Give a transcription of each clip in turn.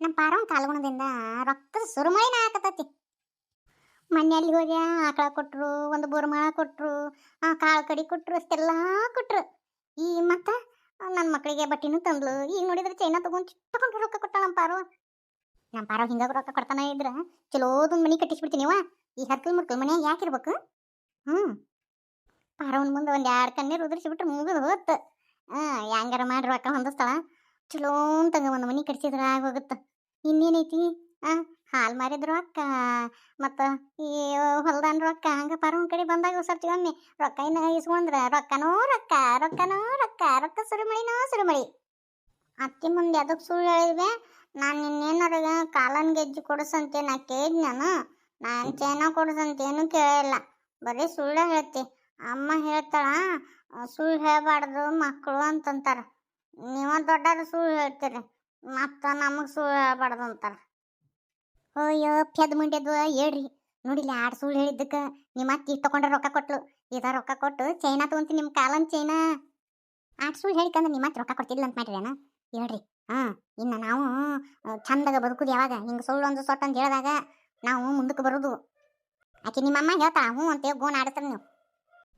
ನಮ್ಮ ಪಾರವನ್ ಕಾಲ್ಗುಣದಿಂದ ರಕ್ತದ ಸುರುಮಳಿನ ಹಾಕತತಿ. ಮನೆಯಲ್ಲಿ ಹೋಗಿ ಆಕಳ ಕೊಟ್ಟರು ಒಂದು ಬೋರ್ಮಾಳ ಕೊಟ್ಟರು ಕಾಳು ಕಡಿ ಕೊಟ್ರು, ಅಷ್ಟೆಲ್ಲ ಕೊಟ್ರು. ಈ ಮತ್ತೆ ನನ್ನ ಮಕ್ಕಳಿಗೆ ಬಟ್ಟಿನೂ ತಂದ್ಲು. ಈಗ ನೋಡಿದ್ರೆ ಚೈನಾ ತಗೊಂಡು ತಗೊಂಡು ರೊಕ್ಕ ಕೊಟ್ಟ ನಮ್ಮ ಪಾರು ನಮ್ಮ ಪಾರ ಹಿಂಗ ರೊಕ್ಕ ಕೊಡ್ತಾನೆ ಇದ್ರೆ ಚಲೋದೊಂದು ಮನೆ ಕಟ್ಟಿಸ್ಬಿಡ್ತೀನಿ ಅವ್ವ. ಈ ಹರ್ಕಲ್ ಮುರ್ಕಲ್ ಮನ್ಯಾಗ ಯಾಕಿರ್ಬೇಕು ಹ್ಞೂ ಪಾರವನ ಮುಂದೆ ಒಂದು ಎರಡು ಕಣ್ಣೀರು ಉದುರಿಸಿಬಿಟ್ರೆ ಮುಗಿದು ಹೋತ್ತು ಹಾಂ ಹೆಂಗಾರ ಮಾಡಿ ರೊಕ್ಕ ಹೊಂದಿಸ್ತಾಳ ಚಲೋ ಅಂತಂಗ ಒಂದು ಮನೆ ಕಟ್ಸಿದ್ರೆ ಆಗೋಗುತ್ತೆ. ಇನ್ನೇನೈತಿ? ಆ, ಹಾಲು ಮಾರಿದ ರೊಕ್ಕ, ಮತ್ತು ಈ ಹೊಲ್ದಾನ ರೊಕ್ಕ ಹಂಗೆ ಪರವನ ಕಡೆ ಬಂದಾಗ ಸರ್ತಿ ಒಮ್ಮೆ ರೊಕ್ಕ ಇನ್ನ ಇಸ್ಕೊಂಡ್ರೆ ರೊಕ್ಕನೋ ರೊಕ್ಕ ರೊಕ್ಕನೋ ರೊಕ್ಕ ರೊಕ್ಕ ಸುರಿಮಳಿನೋ ಸುರಿಮಳಿ. ಅತ್ತಿ ಮುಂದೆ ಅದಕ್ಕೆ ಸುಳ್ಳು ಹೇಳಿದ್ವಿ? ನಾನು ನಿನ್ನೇನಾರ ಕಾಲನ್ ಗೆಜ್ಜೆ ಕೊಡಿಸಂತೆ ನಾ ಕೇಳಿದ್ ನಾನು. ನಾನು ಚೇನ ಕೊಡಿಸಂತೇನು ಕೇಳಿಲ್ಲ. ಬರೀ ಸುಳ್ಳು ಹೇಳ್ತಿ. ಅಮ್ಮ ಹೇಳ್ತಾಳ, ಸುಳ್ಳು ಹೇಳಬಾರ್ದು ಮಕ್ಕಳು ಅಂತಂತಾರ. ನೀವ ದೊಡ್ಡದ ಸುಳ್ಳು ಹೇಳ್ತೀರಿ. ಮತ್ತ ನಮಗೆ ಸುಳ್ಳು ಹೇಳಬಾರ್ದು ಅಯ್ಯೋ ಫೆದ್ ಮುಂಡ್ಯದು, ಹೇಳ್ರಿ. ನೋಡಿಲ್ಲ, ಆಡ್ ಸುಳ್ಳು ಹೇಳಿದ್ದಕ್ಕೆ ನಿಮ್ಮ ಅತ್ತಿ ತಗೊಂಡ್ರೆ ರೊಕ್ಕ ಕೊಟ್ಲು. ಇದ ರೊಕ್ಕ ಕೊಟ್ಟು ಚೈನಾ ತಗೊಂತೀನಿ ನಿಮ್ಮ ಕಾಲನ್ ಚೈನಾ ಆಡ್ ಸುಳ್ಳು ಹೇಳಿಕಂದ್ರೆ ನಿಮ್ಮ ಅತ್ತಿ ರೊಕ್ಕ ಕೊಡ್ತಿಲ್ಲ ಅಂತ ಮಾಡಿರೇನ ಹೇಳ್ರಿ. ಹಾ, ಇನ್ನು ನಾವು ಚಂದಾಗ ಬದುಕುದು ಯಾವಾಗ? ಹಿಂಗೆ ಸುಳ್ಳು ಒಂದು ಸೊಟ್ಟು ಅಂತ ಹೇಳಿದಾಗ ನಾವು ಮುಂದಕ್ಕೆ ಬರೋದು. ಆಕೆ ನಿಮ್ಮಮ್ಮ ಹೇಳ್ತಾ ಹ್ಞೂ ಅಂತೇಳಿ ಗೋನ್ ಆಡ್ತಾರೆ ನೀವು.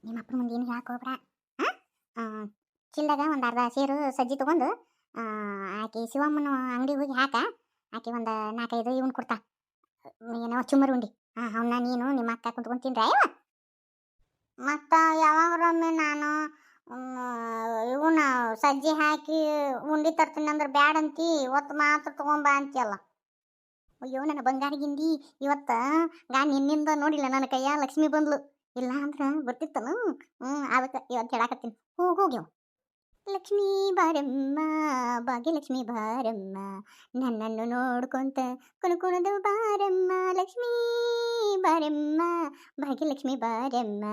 ನಿಮ್ಮ ಅಪ್ಪನ ಮುಂದೆ ಏನು ಹೇಳಕ್ ಹೋಗ್ಬೇಡ ಹಾಂ? ಚಿಲ್ದಾಗ ಒಂದು ಅರ್ಧ ಸೇರು ಸಜ್ಜಿ ತಗೊಂಡು ಆಕೆ ಶಿವಮ್ಮನ ಅಂಗಡಿ ಹೋಗಿ ಹಾಕ, ಆಕೆ ಒಂದು ನಾಲ್ಕೈದು ಇವನ್ ಕೊಡ್ತಾ ಏನೋ ಚುಮರು ಉಂಡಿ. ಹಾಂ ಅವನ್ನ ನೀನು ನಿಮ್ಮ ಅಕ್ಕ ಕುಂತ್ಕೊಂಡು ತಿನ್ರ ಅಯ್ಯವ ಮತ್ತು ಯಾವಾಗ್ರೊಮ್ಮೆ ನಾನು ಇವನ ಸಜ್ಜಿ ಹಾಕಿ ಉಂಡಿ ತರ್ತೀನಿ ಅಂದ್ರೆ ಬ್ಯಾಡ ಅಂತಿ ಇವತ್ತು ಮಾತ್ರ ತಗೊಂಬ ಅಂತೀಯಲ್ಲ. ಅಯ್ಯೋ, ನನ್ನ ಬಂಗಾರ ಗಿಂಡಿ, ಇವತ್ತು ಗಾ ನಿನ್ನಿಂದ ನೋಡಿಲ್ಲ, ನನ್ನ ಕೈಯ ಲಕ್ಷ್ಮಿ ಬಂದ್ಲು. ಇಲ್ಲ ಅಂದ್ರೆ ಬರ್ತಿತ್ತನು ಹ್ಞೂ ಅದಕ್ಕೆ ಇವತ್ತು ಹೇಳಾಕತ್ತೀನಿ. ಹೋಗಿ ಹೋಗ್ಯವ ಲಕ್ಷ್ಮೀ ಬಾರಮ್ಮ, ಭಾಗ್ಯಲಕ್ಷ್ಮಿ ಬಾರಮ್ಮ, ನನ್ನನ್ನು ನೋಡ್ಕೊಂತ ಕುಣಕುಣದು ಬಾರಮ್ಮ, ಲಕ್ಷ್ಮೀ ಬಾರಮ್ಮ, ಭಾಗ್ಯಲಕ್ಷ್ಮಿ ಬಾರಮ್ಮ.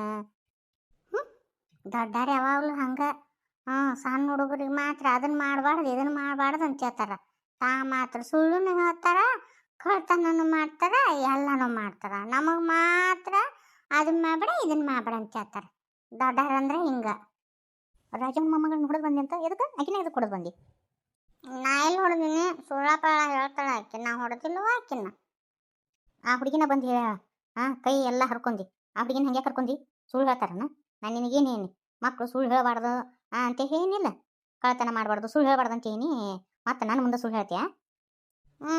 ಹ್ಞೂ ದೊಡ್ಡಾರ ಯಾವಾಗಲೂ ಹಂಗೆ. ಹ್ಞೂ ಸಣ್ಣ ಹುಡುಗರಿಗೆ ಮಾತ್ರ ಅದನ್ನು ಮಾಡಬಾರ್ದು ಇದನ್ನು ಮಾಡಬಾರ್ದು ಅಂತ ಹೇಳ್ತಾರ. ತಾ ಮಾತ್ರ ಸುಳ್ಳುನು ಹೇಳ್ತಾರ, ಕಳ್ತನನು ಮಾಡ್ತಾರ, ಎಲ್ಲನೂ ಮಾಡ್ತಾರ. ನಮಗೆ ಮಾತ್ರ ಅದನ್ನ ಮಾಡಬೇಡ ಇದನ್ನ ಮಾಡಬೇಡ ಅಂತ ಹೇಳ್ತಾರೆ. ದೊಡ್ಡಾರ ಅಂದ್ರೆ ಹಿಂಗೆ. ರಾಜನ ಮೊಮ್ಮಗಳನ್ನ ಹೊಡೆದು ಬಂದೆ ಅಂತ? ಎದಕ್ಕೆ? ಆಕಿನ ಎದಕ್ಕೆ ಹೊಡೆದು ಬಂದಿ? ನಾ ಎಲ್ಲಿ ಹೊಡೆದಿನಿ? ಸುಳ್ಳಾಪಾಳ ಹೇಳ್ತಾಳೆ ಆಕೆ ನಾ ಹೊಡೆದಿಲ್ಲವ ಆಕಿನ? ಆ ಹುಡುಗಿನ ಬಂದು ಹೇಳ ಹಾಂ ಕೈ ಎಲ್ಲ ಹರ್ಕೊಂಡಿ ಆ ಹುಡುಗಿನ ಹಂಗೆ ಕರ್ಕೊಂಡಿ ಸುಳ್ಳು ಹೇಳ್ತಾರನ? ನಾನು ನಿನಗೇನೇನು ಮಕ್ಕಳು ಸುಳ್ಳು ಹೇಳಬಾರ್ದು ಅಂತ ಏನಿಲ್ಲ ಕಳ್ತನ ಮಾಡಬಾರ್ದು ಸುಳ್ಳು ಹೇಳಬಾರ್ದು ಅಂತ ಏನಿ ಮತ್ತೆ ನಾನು ಮುಂದೆ ಸುಳ್ಳು ಹೇಳ್ತೀಯಾ? ಹ್ಞೂ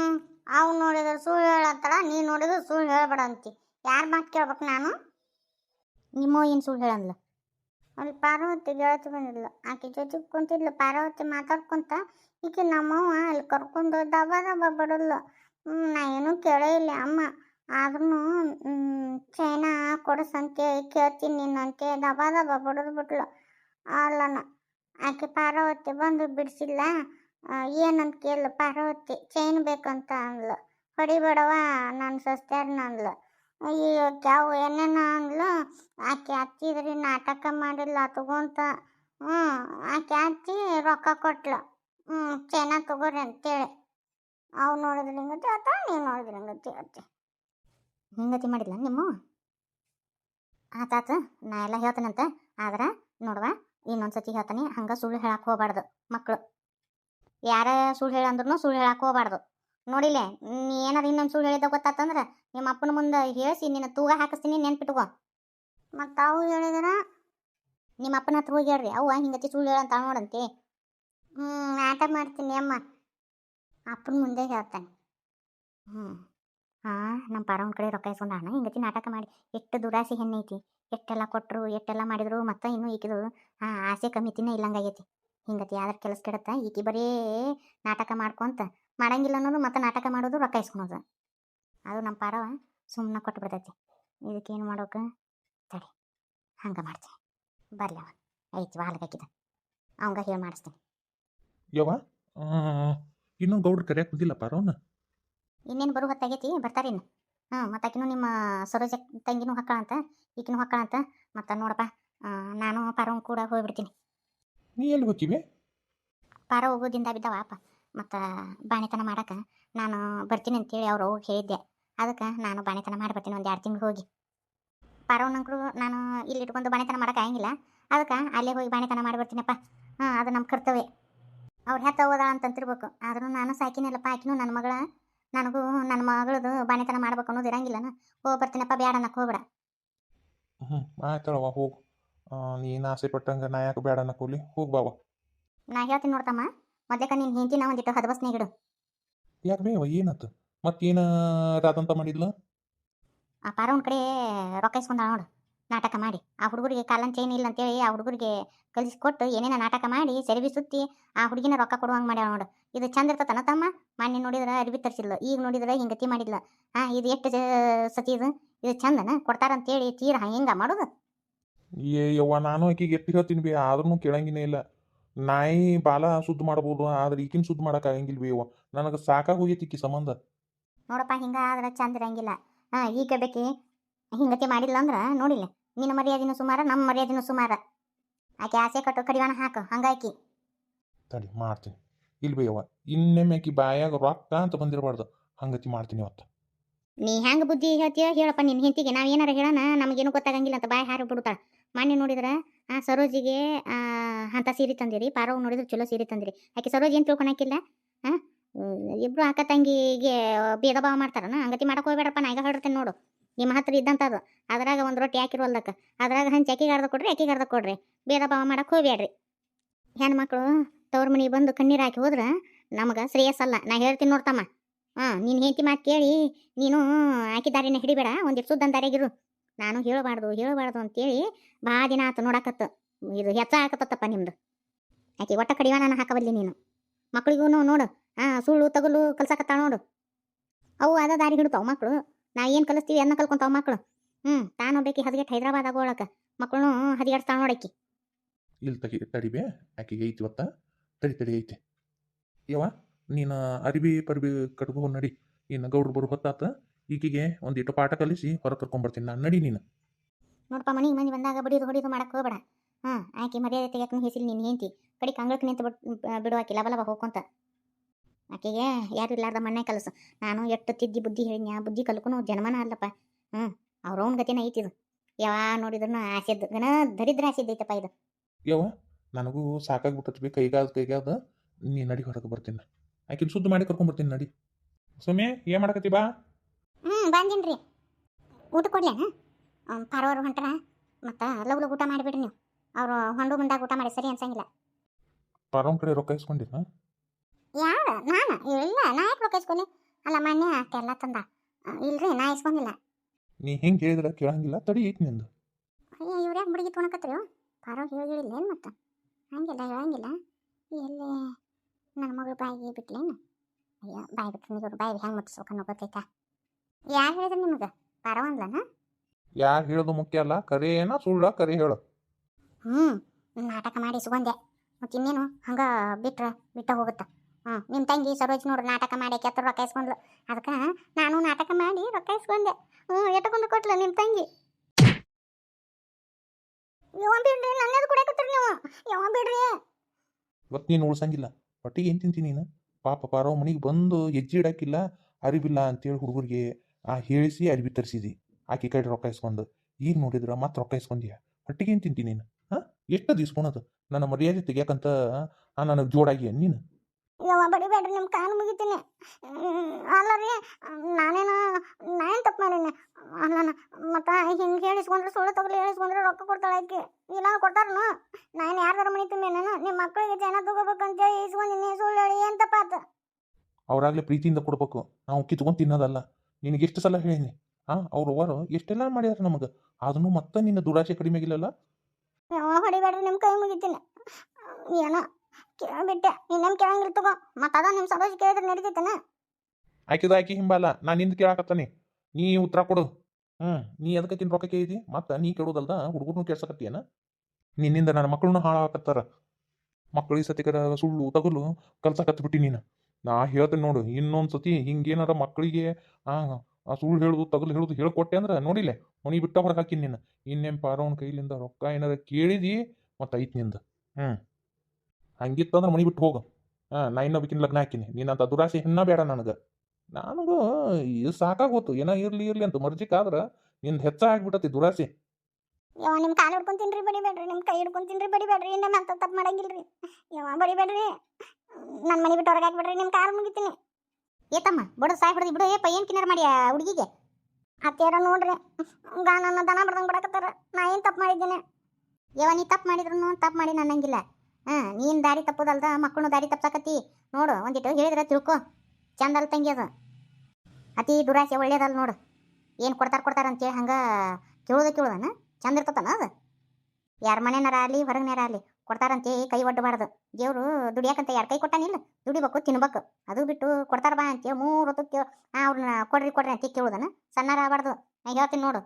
ಅವ್ನು ನೋಡಿದ್ರೆ ಸುಳ್ಳು ಹೇಳತ್ತಳ ನೀ ನೋಡಿದ್ರೆ ಸುಳ್ಳು ಹೇಳಬೇಡ ಅಂತಿ. ಯಾರ ಮಾತು ಕೇಳ್ಬೇಕು ನಾನು? ನಿಮ್ಮ ಏನು ಸುಳ್ಳು ಹೇಳಂದ್ಲ? ಅಲ್ಲಿ ಪಾರ್ವತಿ ಗೆಳತಿ ಬಂದಿಲ್ಲ ಆಕೆ ಜೊತೆ ಕುಂತಿದ್ಲು. ಪಾರ್ವತಿ ಮಾತಾಡ್ಕೊಂತ, ಈಕೆ ನಮ್ಮವ್ವ, ಅಲ್ಲಿ ಕರ್ಕೊಂಡು ದಬ ದಬ ಬಡದ್ಲು. ನಾ ಏನೂ ಕೇಳೇ ಇಲ್ಲ ಅಮ್ಮ. ಆದ್ರೂ ಚೈನಾ ಕೊಡಿಸಂತೇಳಿ ಕೇಳ್ತೀನಿ ನಿನ್ನಂತೆ ದಬ ದಬ ಬಡದು ಬಿಟ್ಲು. ಅಲ್ಲನ ಆಕೆ ಪಾರ್ವತಿ ಬಂದು ಬಿಡಿಸಿಲ್ಲ. ಏನಂತ ಕೇಳಲು ಪಾರ್ವತಿ, ಚೈನ್ ಬೇಕಂತ ಅಂದ್ಲು. ಹೊಡಿಬೇಡವ ನನ್ನ ಸಸ್ತ್ಯಾರನ ಅಂದ್ಲು. ಅಯ್ಯೋ ಕ್ಯಾವು ಏನೇನೋ ಅಂದ್ಲು? ಆಕೆ ಹಚ್ಚಿದ್ರಿ ನಾಟಕ ಮಾಡಿಲ್ಲ, ತಗೊಂತ. ಹ್ಞೂ ಆಕೆ ಹಚ್ಚಿ ರೊಕ್ಕ ಕೊಟ್ಲು. ಹ್ಞೂ ಚೆನ್ನಾಗಿ ತಗೋರಿ ಅಂತೇಳಿ. ಅವು ನೋಡಿದ್ರೆ ಹಿಂಗತಿ? ಆತ ನೀವು ನೋಡಿದ್ರಿ ಹಿಂಗತಿ? ಅತ್ತೆ. ಹಿಂಗತಿ ಮಾಡಿಲ್ಲ ನಿಮ್ಮ? ಆತಾತ ನಾ ಎಲ್ಲ ಹೇಳ್ತೇನಂತ. ಆದ್ರೆ ನೋಡುವ, ಇನ್ನೊಂದ್ಸತಿ ಹೇಳ್ತಾನೆ, ಹಂಗೆ ಸುಳ್ಳು ಹೇಳಕ್ಕೆ ಹೋಗ್ಬಾರ್ದು ಮಕ್ಕಳು ಯಾರ ಸುಳ್ಳು ಹೇಳಂದ್ರೂ ಸುಳ್ಳು ಹೇಳಕ್ಕೆ ಹೋಗ್ಬಾರ್ದು. ನೋಡಿಲೆ ನೀ ಏನಾರ ಇನ್ನೊಂದು ಸುಳ್ಳು ಹೇಳಿದ ಗೊತ್ತಾತಂದ್ರೆ ನಿಮ್ಮ ಅಪ್ಪನ ಮುಂದೆ ಹೇಳಿಸಿ, ನಿನ್ನ ತೂಗ ಹಾಕಿಸ್ತೀನಿ, ನೆನ್ಪಿಟ್ಕೋ. ಮತ್ತು ಅವು ಹೇಳಿದ್ರ ನಿಮ್ಮ ಅಪ್ಪನ ಹತ್ರ ಹೋಗಿ ಹೇಳ್ರಿ. ಅವ್ವ ಹಿಂಗತಿ ಸುಳ್ಳು ಹೇಳಂತ ನೋಡಂತೆ. ಹ್ಞೂ ಆಟ ಮಾಡ್ತೀನಿ ಅಮ್ಮ. ಅಪ್ಪನ ಮುಂದೆ ಹೇಳ್ತಾನೆ. ಹ್ಞೂ ಹಾಂ, ನಮ್ಮ ಪಾರವನ ಕಡೆ ರೊಕ್ಕ ಇಸ್ಕೊಂಡಾನ ಹಿಂಗತಿ ನಾಟಕ ಮಾಡಿ. ಎಷ್ಟು ದುರಾಸೆ ಐತಿ. ಎಷ್ಟೆಲ್ಲ ಕೊಟ್ಟರು ಎಷ್ಟೆಲ್ಲ ಮಾಡಿದ್ರು, ಮತ್ತೆ ಇನ್ನೂ ಈಕಿದು, ಹಾಂ, ಆಸೆ ಕಮ್ಮಿತಿನೇ ಇಲ್ಲಂಗಾಗೈತಿ. ಹಿಂಗತಿ ಯಾವ್ದಾರು ಕೆಲಸ ಕೆಡತ್ತ, ಈಕಿ ಬರೀ ನಾಟಕ ಮಾಡ್ಕೊಂತ ಮಾಡಂಗಿಲ್ಲ ಅನ್ನೋದು ಮತ್ತೆ ನಾಟಕ ಮಾಡೋದು ರೊಕ್ಕ ಇಸ್ಕೊಳೋದು. ಅದು ನಮ್ಮ ಪಾರವ ಸುಮ್ಮನೆ ಕೊಟ್ಟು ಬಿಡ್ತೈತಿ. ಇದಕ್ಕೇನು ಮಾಡೋಕೆ? ತಡಿ ಹಂಗೆ ಮಾಡ್ತೀನಿ. ಬರಲಿ ಅವ ಐತಿ ವಾಲ್ಗಾಕಿದ ಅವಂಗ ಹೇಳಿ ಮಾಡಿಸ್ತೀನಿ. ಯವ್ವ ಇನ್ನೂ ಗೌಡ್ರು ಕರೆಯಕ್ಕೆ ಬಂದಿಲ್ಲ ಪಾರವನ್ನ ಇನ್ನೇನು ಬರೋ ಹೊತ್ತಾಗೈತಿ ಬರ್ತಾರಿನ್ನು ಹ್ಞೂ ಮತ್ತೆ ಆಕಿನೂ ನಿಮ್ಮ ಸರೋಜ ತಂಗಿನೂ ಹಾಕೋಣಂತ ಈಕಿನೂ ಹಾಕೋಣಂತ ಮತ್ತು ನೋಡಪ್ಪ ನಾನು ಪಾರವ್ ಕೂಡ ಹೋಗ್ಬಿಡ್ತೀನಿ. ನೀ ಎಲ್ಲಿ ಹೋಗ್ತೀವಿ? ಪಾರ ಹೋಗೋದಿಂದ ಬಿದ್ದಾವ ಅಪ್ಪ? ಮತ್ತು ಬಾಣಿತನ ಮಾಡಕ್ಕೆ ನಾನು ಬರ್ತೀನಿ ಅಂತೇಳಿ ಅವ್ರು ಹೋಗಿ ಹೇಳಿದ್ದೆ. ಅದಕ್ಕೆ ನಾನು ಬಾಣಿತನ ಮಾಡಿ ಬರ್ತೀನಿ ಒಂದು ಎರಡು ತಿಂಗಳು ಹೋಗಿ. ಪಾರವನಂಕರು ನಾನು ಇಲ್ಲಿ ಇಟ್ಕೊಂಡು ಬಾಣಿತನ ಮಾಡಕ್ಕೆ ಆಗಂಗಿಲ್ಲ. ಅದಕ್ಕೆ ಅಲ್ಲೇ ಹೋಗಿ ಬಾಣಿತನ ಮಾಡಿ ಬರ್ತೀನಪ್ಪ ಹಾಂ ಅದು ನಮ್ಮ ಕರ್ತವ್ಯ. ಅವ್ರು ಹೆತ್ತ ಹೋದ ಅಂತಂತಿರ್ಬೇಕು. ಆದರೂ ನಾನು ಸಾಕಿನಲ್ಲಪ್ಪ ಆಕಿನೂ ನನ್ನ ಮಗಳ. ನನಗೂ ನನ್ನ ಮಗಳದು ಬಾಣಿತನ ಮಾಡ್ಬೇಕು ಅನ್ನೋದು ಇರಂಗಿಲ್ಲನ? ಹೋಗಿ ಬರ್ತೀನಪ್ಪ ಬೇಡ ಅನ್ನಕ್ಕೆ ಹೋಗ್ಬೇಡ. ಹ್ಞೂ ಆಯ್ತಳವ ಹೋಗು. ನೀನು ಆಸೆ ಪಟ್ಟಂಗೆ ನಾ ಯಾಕೆ ಬೇಡ ಅನ್ನಕೋಲಿ ಹೋಗಿ ಬಾವ. ನಾ ಹೇಳ್ತೀನಿ ನೋಡ್ತಮ್ಮ ಮೊದ್ಲೇಕ ನಿನ್ನ ಹೆಂಡತಿನ ಒಂದಿಟ್ಟು ಹದಬಸ್ನಾಗಿಡು ಯಾಕೆ ಬೇವ ಏನತ್ತು ಮತ್ತೇನು ರಾದಂತ ಮಾಡಿದ್ಲ? ಆ ಪಾರವನ್ ಕಡೆ ರೊಕ್ಕ ಇಸ್ಕೊಂಡ ನೋಡು ನಾಟಕ ಮಾಡಿ. ಆ ಹುಡುಗರಿಗೆ ಕಾಲನ್ ಚೈನ್ ಇಲ್ಲ ಅಂತೇಳಿ ಆ ಹುಡುಗರಿಗೆ ಕಲಿಸ್ಕೊಟ್ಟು ಏನೇನ ನಾಟಕ ಮಾಡಿ ಸೆರವಿ ಸುತ್ತಿ ಆ ಹುಡುಗಿನ ರೊಕ್ಕ ಕೊಡುವಂಗೆ ಮಾಡ್ಯಾವ ನೋಡು. ಇದು ಚಂದ ಇರ್ತತನ ತಮ್ಮ? ಮಾನ್ಯ ನೋಡಿದ್ರೆ ಅರಿವಿ ತರಿಸಿಲ್ಲ ಈಗ ನೋಡಿದ್ರೆ ಹಿಂಗತಿ ಮಾಡಿಲ್ಲ ಹಾ ಇದು ಎಷ್ಟು ಸತಿ ಇದು? ಇದು ಚಂದನ? ಕೊಡ್ತಾರಂತೇಳಿ ತೀರ ಹಿಂಗೆ ಮಾಡೋದು? ಏ ಯವ್ವ ನಾನು ಆಕಿಗೆ ಎತ್ತಿ ಹೇಳ್ತೀನಿ ಬಿ ಆದ್ರೂ ಕೇಳಂಗಿನೇ ಇಲ್ಲ. ನಾಯಿ ಬಾಲ ಶುದ್ಧ ಮಾಡ್ಬೋದು ಆದ್ರೆ ಈಕಿನ ಶುದ್ಧ ಮಾಡಕ್ ಆಗಂಗಿಲ್ವಿ ನನಗೆ ಸಾಕಾಗಿ ಹೋಗೈತಿ ಈಕಿ ಸಂಬಂಧ. ನೋಡಪ್ಪ ಹಿಂಗ ಆದ್ರೆ ಚಂದ ಇರಂಗಿಲ್ಲ. ಹಾ ಈಗ ಬೇಕಿ ಹಿಂಗತಿ ಮಾಡಿಲ್ಲ ಅಂದ್ರ ನೋಡಿಲ್ಲ. ನಿನ್ನ ಮರ್ಯಾದಿನೂ ಸುಮಾರ ನಮ್ಮ ಮರ್ಯಾದಿನೂ ಸುಮಾರ. ಆಕೆ ಆಸೆ ಕಟ್ಟು ಕಡಿವಾಣ ಹಾಕು ಹಂಗಾಕಿ ತಡಿ ಮಾಡ್ತೀನಿ. ಇಲ್ವಿ ಅವ ಯವ್ವ ಇನ್ನೊಮ್ಮೆ ಆಕಿ ಬಾಯಾಗ ರೊಕ್ಕ ಅಂತ ಬಂದಿರಬಾರ್ದು. ಹಂಗತಿ ಮಾಡ್ತೀನಿ ಇವತ್ತು. ನೀ ಹೆಂಗ್ ಬುದ್ಧಿ ಹೇಳ್ತೀಯ ಹೇಳಪ್ಪ ನಿನ್ನ ಹೆಂತಿಗೆ. ನಾವ್ ಏನಾರ ಹೇಳೋಣ ನಮಗೇನು ಗೊತ್ತಾಗಂಗಿಲ್ಲ ಅಂತ ಬಾಯಿ ಹಾರಿ ಬಿಡುತ್ತಾಳ ಮಾನ್ಯ ನೋಡಿದ್ರೆ ಸರೋಜಿಗೆ ಆ, ಅಂತ ಸೀರೆ ತಂದಿರಿ. ಪಾರವ್ ನೋಡಿದ್ರೆ ಚಲೋ ಸೀರೆ ತಂದಿರಿ. ಆಕೆ ಸರೋಜಿ ಏನು ತಿಳ್ಕೊಳಕಿಲ್ಲ ಹಾಂ ಇಬ್ರು ಅಕ್ಕ ತಂಗಿಗೆ ಭೇದ ಭಾವ ಮಾಡ್ತಾರನ? ಹಂಗತಿ ಮಾಡಕ್ಕೆ ಹೋಗ್ಬೇಡಪ್ಪ ನಾ ಈಗ ಹೇಳಿರ್ತೇನೆ ನೋಡು. ನಿಮ್ಮ ಹತ್ರ ಇದ್ದಂಥದ್ದು ಅದ್ರಾಗ ಒಂದು ರೊಟ್ಟಿ ಹಾಕಿರೋಲ್ದಕ್ಕ ಅದ್ರಾಗ ಹಂಚಿ ಅಕ್ಕಿ ಅರ್ಧ ಕೊಡ್ರಿ ಅಕ್ಕಿ ಅರ್ಧ ಕೊಡ್ರಿ. ಭೇದ ಭಾವ ಮಾಡಕ್ಕೆ ಹೋಗ್ಬೇಡ್ರಿ. ಹೆಣ್ಮಕ್ಳು ತವ್ರ ಮನೆಗೆ ಬಂದು ಕಣ್ಣೀರು ಹಾಕಿ ಹೋದ್ರೆ ನಮಗೆ ಶ್ರೇಯಸ್ಸಲ್ಲ ನಾ ಹೇಳ್ತೀನಿ ನೋಡ್ತಮ್ಮ ಹಾಂ ನೀನು ಹೆಂಡತಿ ಮಾತು ಕೇಳಿ ನೀನು ಆಕಿ ದಾರಿನ ಹಿಡಿಬೇಡ. ಒಂದಿಟ್ಟು ಸುದ್ದಂತ ದಾರಿಯಾಗಿರು ನಾನು ಹೇಳಬಾರ್ದು ಹೇಳಬಾರ್ದು ಅಂತೇಳಿ ಭಾಳ ದಿನ ಆತು ನೋಡಕತ್ತು ಇದು ಹೆಚ್ಚ ಹಾಕತ್ತಪ್ಪ ನಿಮ್ದು. ಆಕೆ ಒಟ್ಟ ಕಡಿವ ನಾನು ಹಾಕಬಲ್ಲಿ ನೀನು. ಮಕ್ಳಿಗೂ ನೋಡು. ಹಾಂ, ಸುಳ್ಳು, ತಗಲು ಕಲ್ಸಕತ್ತಾಳ ನೋಡು. ಅವು ಅದ ದಾರಿ ಹಿಡಿತಾವ ಮಕ್ಕಳು ನಾ ಏನು ಕಲಿಸ್ತೀವಿ ಅನ್ನ ಕಲ್ಕೊಂತಾವ ಮಕ್ಕಳು ಹ್ಞೂ ತಾನು ಬೇಕಿ ಹದಗೆಟ್ಟು ಹೈದ್ರಾಬಾದ್ ಆಗೋಳಕ. ಮಕ್ಕಳು ಹದಿಗೆಡ್ಸ್ತಾಳ ನೋಡಕ್ಕಿ ಇಲ್ಲಿ ತಗಿ, ತಡಿಬೇ. ಆಕಿಗೆ ಐತಿ ಗೊತ್ತಾ ತಡಿ ತಡಿ, ಐತಿ. ಯವ್ವ, ನೀನು ಅರಿಬಿ, ಪರಿಬಿ ಕಟ್ಕೊ ನಡಿ. ಇನ್ನು ಗೌಡ್ರು ಬರು ಹೊತ್ತಾತ. ಈಕಿಗೆ ಒಂದಿಟ್ಟು ಪಾಠ ಕಲಿಸಿ ಹೊರ ಕರ್ಕೊಂಬರ್ತೀನಿ ನಾನು ನಡಿ ನೀನು. ನೋಡಪ್ಪ ಮನಿ ಮಂದಿ ಬಂದಾಗ ಬಡಿದು ಹೊಡಿದು ಮಾಡಕ್ಕೆ ಹೋಗಬೇಡ. ಹಾಂ ಆಕೆ ಮರ್ಯಾದೆ ತೆಗಿಯಕ್ಕೆ ಹೆಸರು ನೀನು ಹೇಂತಿ ಕಡಿ ಕಂಗಳಕ್ಕೆ ನಿಂತು ಬಿಟ್ ಬಿಡುವಾಕಿ ಆಕೆ ಲಬ ಹೋಗ್ಕೊಂತ. ಆಕೆಗೆ ಯಾರು ಇಲ್ಲಾರ್ದ ಮಣ್ಣೆ ಕಲಸು. ನಾನು ಎಷ್ಟು ತಿದ್ದಿ ಬುದ್ಧಿ ಆ ಬುದ್ಧಿ ಕಲ್ಕೊನು ಜನ್ಮನ ಅಲ್ಲಪ್ಪ. ಹ್ಞೂ ಅವ್ರ ಅವ್ನ ಗತಿನ ಐತಿದು ಯಾವ ನೋಡಿದ್ರು ಆಸೆದ್ದು ಗಣ ದರಿದ್ರ ಆಸೆದ್ದೈತಪ್ಪ ಇದು. ಯಾವ ನನಗೂ ಸಾಕಾಗಿ ಬಿ ಕೈಗಾದ ಕೈಗಾದ ನೀ ನಡಿ ಹೊರಗೆ ಬರ್ತೀನಿ. ಆಕಿನ ಸುದ್ದಿ ಮಾಡಿ ಕರ್ಕೊಂಬರ್ತೀನಿ ನಡಿ. ಸುಮ್ಮನೆ ಏನು ಮಾಡಕತ್ತಿ ಬಾ? ಹ್ಞೂ ಬಂದಿನ್ರಿ. ಊಟ ಕೊಡ್ಲೇನ ಪಾರವರು ಹೊಂಟ್ರ ಮತ್ತು ಲವ್ ಲವ್ ಊಟ ಮಾಡಿಬಿಡ್ರಿ ನೀವು. ಅವರು ಹೊಂಡು ಮುಂದಾಗ ಊಟ ಮಾಡಿ ಸರಿ ಅನ್ಸಂಗಿಲ್ಲ. ಪಾರವನ್ ಕಡೆ ರೊಕ್ಕ ಇಸ್ಕೊಂಡಿದ್ನ? ಯಾರ? ನಾನು? ಇಲ್ಲ ನಾ ಯಾಕೆ ರೊಕ್ಕ ಅಲ್ಲ ಮೊನ್ನೆ ಅಷ್ಟೆಲ್ಲ ತಂದ. ಇಲ್ರಿ ನಾ ಇಸ್ಕೊಂಡಿಲ್ಲ. ನೀ ಹೆಂಗೆ ಹೇಳಿದ್ರೆ ಕೇಳಂಗಿಲ್ಲ ತಡಿ ಐತಿ ನಿಂದು. ಅಯ್ಯ ಇವ್ರ್ಯಾಕ ಬುಡಿಗೆ ತೊಗೊಳಕತ್ರಿ ಪಾರೋ ಹೇಳಿಲ್ಲ ಏನು ಮತ್ತೆ? ಹಂಗಿಲ್ಲ ಹೇಳಂಗಿಲ್ಲ. ಎಲ್ಲಿ ನನ್ನ ಮಗಳು ಬಾಯಿಗೆ ಬಿಟ್ಲೇನು? ಅಯ್ಯೋ ಬಾಯಿ ಬಿಟ್ಟು ನೀವು ಬಾಯಿ ಹೆಂಗೆ ಮುಟ್ಟಿಸ್ಬೇಕು ಗೊತ್ತೈತಾ? ಯಾರು ಹೇಳಿದ್ರು ನಿಮಗೆ? ಪರವಾಗಿಲ್ಲ ಅಂದ್ಲನ ಯಾರು ಹೇಳೋದು ಮುಖ್ಯ ಅಲ್ಲ ಕರೆ ಏನ ಸುಳ್ಳ ಕರೆ ಹೇಳು. ಹ್ಞೂ ನಾಟಕ ಮಾಡಿ ಸುಗಂಧೆ ಮತ್ತು ಇನ್ನೇನು? ಹಂಗೆ ಬಿಟ್ರೆ ಬಿಟ್ಟ ಹೋಗುತ್ತೆ. ಹ್ಮ್ ನಿಮ್ಮ ತಂಗಿ ಸರೋಜ್ ನೋಡ್ರಿ ನಾಟಕ ಮಾಡಿ ಕೆತ್ತ ರೊಕ್ಕ ಇಸ್ಕೊಂಡ್ಲು ಅದಕ್ಕೆ ನಾನು ನಾಟಕ ಮಾಡಿ ರೊಕ್ಕ ಇಸ್ಕೊಂಡೆ ಹ್ಞೂ ಎಟ್ಟಕೊಂಡು ಕೊಟ್ಲ ನಿಮ್ಮ ತಂಗಿ? ಯಾವ ಬಿಡ್ರಿ ನನ್ನದು ಕುಡಿಯಕತ್ತೀರಿ ನೀವು? ಯಾವ ಬಿಡ್ರಿ. ಇವತ್ತು ನೀನು ಉಳ್ಸಂಗಿಲ್ಲ. ಹೊಟ್ಟಿಗೆ ಏನು ತಿಂತೀನಿ ನೀನು? ಪಾಪ ಪಾರೋ ಮನೆಗೆ ಬಂದು ಹೆಜ್ಜೆ ಇಡಕ್ಕಿಲ್ಲ ಅರಿವಿಲ್ಲ ಅಂತೇಳಿ ಹುಡುಗರಿಗೆ. ಆ ಹೇಳಿಸಿ ಅರಿವಿ ತರಿಸಿದಿ. ಆಕೆ ಕಡೆ ರೊಕ್ಕ ಇಸ್ಕೊಂಡು ಈಗ ನೋಡಿದ್ರೆ ಮತ್ತೆ ರೊಕ್ಕ ಇಸ್ಕೊಂಡ್ಯಾ ಹೊಟ್ಟಿಗೆ ಏನು ತಿಂತೀನಿ ನೀನು? ಹಾಂ? ಎಷ್ಟು ಇಸ್ಕೊಳೋದು ನನ್ನ ಮರ್ಯಾದೆ ತೆಗಿಯಾಕಂತ ಆ ನನಗೆ ಜೋಡಾಗಿ ನೀನು? ಯಾವ ಬಡಿಬೇಡ್ರಿ ನಿಮ್ಮ ಕಾಲು ಮುಗಿತೀನಿ. ಅಲ್ಲ ರೀ ನಾನೇನು ನಾನೇನು ತಪ್ಪು ಮಾಡೀನಿ? ಅಲ್ಲ ಮತ್ತು ಹಿಂಗೆ ಹೇಳಿಸ್ಕೊಂಡ್ರೆ ಸುಳ್ಳು ತಗಲಿ ಹೇಳಿಸ್ಕೊಂಡ್ರೆ ರೊಕ್ಕ ಕೊಡ್ತಾಳೆ ಆಕೆ. ಇಲ್ಲ ಕೊಡ್ತಾರನು. ನಾನು ಯಾರ್ದಾರ ಮನೆ ತುಂಬೇನೇನು ನಿಮ್ಮ ಮಕ್ಕಳಿಗೆ ಜನ ತಗೋಬೇಕಂತೇಳಿ ಇಸ್ಕೊಂಡಿನಿ ಸುಳ್ಳು ಹೇಳಿ ಏನು ತಪ್ಪಾತು? ಅವರಾಗಲೇ ಪ್ರೀತಿಯಿಂದ ಕೊಡ್ಬೇಕು. ನಾವು ಕಿತ್ಕೊಂಡು ತಿನ್ನೋದಲ್ಲ. ನಿನಗೆ ಎಷ್ಟು ಸಲ ಹೇಳಿನಿ ಆ ಅವ್ರು ಅವರು ಎಷ್ಟೆಲ್ಲ ಮಾಡ್ಯಾರ ನಮಗೆ? ಅದನ್ನು ಮತ್ತೆ ನಿನ್ನ ದುರಾಶೆ ಕಡಿಮೆ ಆಗಿಲ್ಲಲ್ಲ? ಯಾವ ಹೊಡಿಬೇಡ್ರಿ ನಿಮ್ಮ ಕೈ ಮುಗಿತೀನಿ. ಏನೋ ಕೇಳ್ಬಿಟ್ಟೆ. ನಮ್ಮ ಕೇಳಂಗಿಲ್ಲ ತಗೋ. ಮತ್ತೆ ಅದ ನಿಮ್ಮ ಸರೋಜ್ ಕೇಳಿದ್ರೆ ನಡೀತೈತನ? ಆಕಿದ ಆಕಿ ಹಿಂಬಲ್ಲ ನಾನು ನಿಂದ ಕೇಳಾಕತ್ತಾನೆ. ನೀ ಉತ್ತರ ಕೊಡು. ಹ್ಞೂ ನೀ ಅದಕ್ಕಿಂತ ರೊಕ್ಕ ಕೇಳಿದಿ? ಮತ್ತ ನೀ ಕೇಳೋದಲ್ದ ಹುಡುಗರ್ನು ಕೇಳ್ಸಕತ್ತೀಯನ? ನಿನ್ನಿಂದ ನನ್ನ ಮಕ್ಕಳನ್ನ ಹಾಳಾಕತ್ತಾರ. ಮಕ್ಕಳಿಗೆ ಸತಿಕರ ಸುಳ್ಳು ತಗಲು ಕಲ್ಸಕತ್ ಬಿಟ್ಟಿ ನೀನು. ನಾ ಹೇಳ್ತೇನೆ ನೋಡು ಇನ್ನೊಂದು ಸತಿ ಹಿಂಗೇನಾರ ಮಕ್ಕಳಿಗೆ ಆ ಸುಳ್ಳು ಹೇಳುದು, ತಗಲು ಹೇಳುದು ಹೇಳ್ಕೊಟ್ಟೆ ಅಂದ್ರೆ ನೋಡಿಲೆ, ಮನಿ ಬಿಟ್ಟ ಹೊರಗೆ ಹಾಕಿನಿ ನೀನು ಇನ್ನೇನು ಪಾರವನ ಕೈಲಿಂದ ರೊಕ್ಕ ಏನಾರ ಕೇಳಿದಿ, ಮತ್ತು ಐತ್ನಿಂದ. ಹ್ಞೂ ಹಂಗಿತ್ತಂದ್ರೆ ಮನಿ ಬಿಟ್ಟು ಹೋಗು. ಹಾಂ ನಾ ಇನ್ನೊಬ್ಬಕಿನ ಲಗ್ನ ಹಾಕಿನಿ. ನೀನಂತ ದುರಾಸೆ ಹೆಣ್ಣ ಬೇಡ ನನಗೆ. ನನಗೂ, ಇದು ಸಾಕಾಗೋತು ಏನೋ ಇರಲಿ ಇರಲಿ ಅಂತ ಮರ್ಜಿಕ್ ಆದ್ರೆ ನಿಂದು ಹೆಚ್ಚಾಗ್ಬಿಟ್ಟತಿ ದುರಾಸೆ. ಯಾವ ನಿಮ್ಮ ಕಾಲು ಹಿಡ್ಕೊಂಡ್ ತಿನ್ರಿ ಬಡಿಬೇಡ್ರಿ ನಿಮ್ಮ ಕೈ ಹಿಡ್ಕೊಂಡ್ ತಿನ್ರಿ ಬಡಿಬೇಡ್ರಿ ಇನ್ನೇ ಅಂತ ತಪ್ಪು ಮಾಡಂಗಿಲ್ರಿ. ಯಾವ ಬಡಿಬೇಡ್ರಿ ನನ್ನ ಮನೆ ಬಿಟ್ಟು ಹೊರಗೆ ಹಾಕ್ಬಿಡ್ರಿ ನಿಮ್ಮ ಕಾಲು ಮುಗಿತೀನಿ. ಏತಮ್ಮ ಬಡ ಸಾಯ್ ಹೊಡೆದಿ ಬಿಡು ಏ ಏನು ಕಿನ್ನರ್ ಮಾಡಿ ಹುಡುಗಿಗೆ? ಅತ್ತೇರ ನೋಡ್ರಿ ಗಾ ನನ್ನ ದನ ಬರ್ದಂಗೆ ಬಿಡಕತ್ತಾರ ನಾ ಏನು ತಪ್ಪು ಮಾಡಿದ್ದೇನೆ? ಯಾವ ನೀ ತಪ್ಪು ಮಾಡಿದ್ರು ತಪ್ಪು ಮಾಡಿ ನನ್ನಂಗಿಲ್ಲ ಹಾಂ ನೀನು ದಾರಿ ತಪ್ಪೋದಲ್ದ ಮಕ್ಕಳು ದಾರಿ ತಪ್ಪಸಕತ್ತಿ ನೋಡು ಒಂದಿಟ್ಟು ಹೇಳಿದ್ರೆ ತಿಳ್ಕೊ. ಚಂದಲ್ ತಂಗಿ ಅದು. ಅತಿ ದುರಾಸೆ ಒಳ್ಳೇದಲ್ಲ ನೋಡು. ಏನು ಕೊಡ್ತಾರೆ ಕೊಡ್ತಾರೆ ಅಂತೇಳಿ ಹಂಗೆ ಕೇಳೋದ ಕೇಳೋದನ? ಚಂದ ಇರ್ತತನ ಅದು? ಯಾರ ಮನೆನಾರ ಆಗಲಿ ಹೊರಗನೇರ ಆಗಲಿ ಕೊಡ್ತಾರಂತೇಳಿ ಕೈ ಒಡ್ಡಬಾರ್ದು. ದೇವರು ದುಡಿಯಾಕಂತ ಯಾರು ಕೈ ಕೊಟ್ಟಾನಿಲ್ಲ ದುಡಿಬೇಕು, ತಿನ್ಬೇಕು. ಅದು ಬಿಟ್ಟು ಕೊಡ್ತಾರ ಬಾ ಅಂತೇಳಿ ಮೂರು ಹೊತ್ತು ಅವ್ರನ್ನ ಕೊಡ್ರಿ ಕೊಡ್ರಿ ಅಂತ ಕೇಳೋದನ. ಸಣ್ಣಾರ ಆಗಬಾರ್ದು. ನಾ ಹೇಳ್ತೀನಿ ನೋಡು,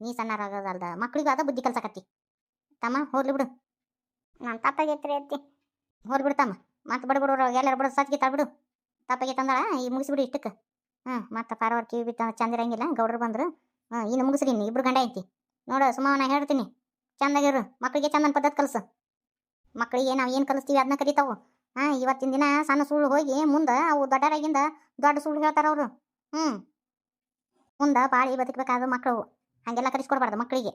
ನೀ ಸಣ್ಣಾರ ಆಗೋದಲ್ದ. ಮಕ್ಳಿಗೂ ಅದ ಬುದ್ಧಿ ಕಲ್ಸಕತ್ತಿ ತಮ್ಮ, ಹೋಗ್ಲಿ ಬಿಡು. ನಾನು ತಪ್ಪಾಗೈತ್ರಿ ಅತ್ತಿ. ಹೋಗ್ಲಿ ಬಿಡು ತಮ್ಮ. ಮತ್ತೆ ಬಡಬಡವ್ರು ಎಲ್ಲಾರು ಬಿಡು ಸತ್ಗೆ ಬಿಡು. ತಪ್ಪಾಗೈತೆ ಅಂದಳ, ಈ ಮುಗಿಸ್ಬಿಡು ಇಷ್ಟಕ್ಕೆ. ಹ್ಞೂ ಮತ್ತೆ ಪಾರವಾರ ಕಿವಿ ಬಿತ್ತ ಚಂದಿರಂಗಿಲ್ಲ ಗೌಡ್ರು ಬಂದ್ರು. ಹಾಂ ಇನ್ನು ಮುಗಿಸ್ರಿ ಇನ್ನು, ಇಬ್ರು ಗಂಡ ಐತಿ. ನೋಡು ಸುಮ್ಮ ನಾ ಹೇಳ್ತೀನಿ. ಚಂದಾಗಿರು ಮಕ್ಕಳಿಗೆ ಚಂದನ ಪದ್ಧತಿ ಕಲ್ಸು. ಮಕ್ಕಳಿಗೆ ನಾವು ಏನು ಕಲಿಸ್ತೀವಿ ಅದನ್ನ ಕಲಿತಾವು. ಹಾಂ, ಇವತ್ತಿನ ದಿನ ಸಣ್ಣ ಸುಳ್ಳು ಹೋಗಿ ಮುಂದೆ ಅವು ದೊಡ್ಡರಾಗಿಂದ ದೊಡ್ಡ ಸುಳ್ಳು ಹೇಳ್ತಾರ ಅವರು. ಹ್ಞೂ ಮುಂದೆ ಬಾಳಿ ಬದುಕಬೇಕಾದ ಮಕ್ಕಳು ಹಾಗೆಲ್ಲ ಕಲಿಸ್ಕೊಡ್ಬಾರ್ದು ಮಕ್ಕಳಿಗೆ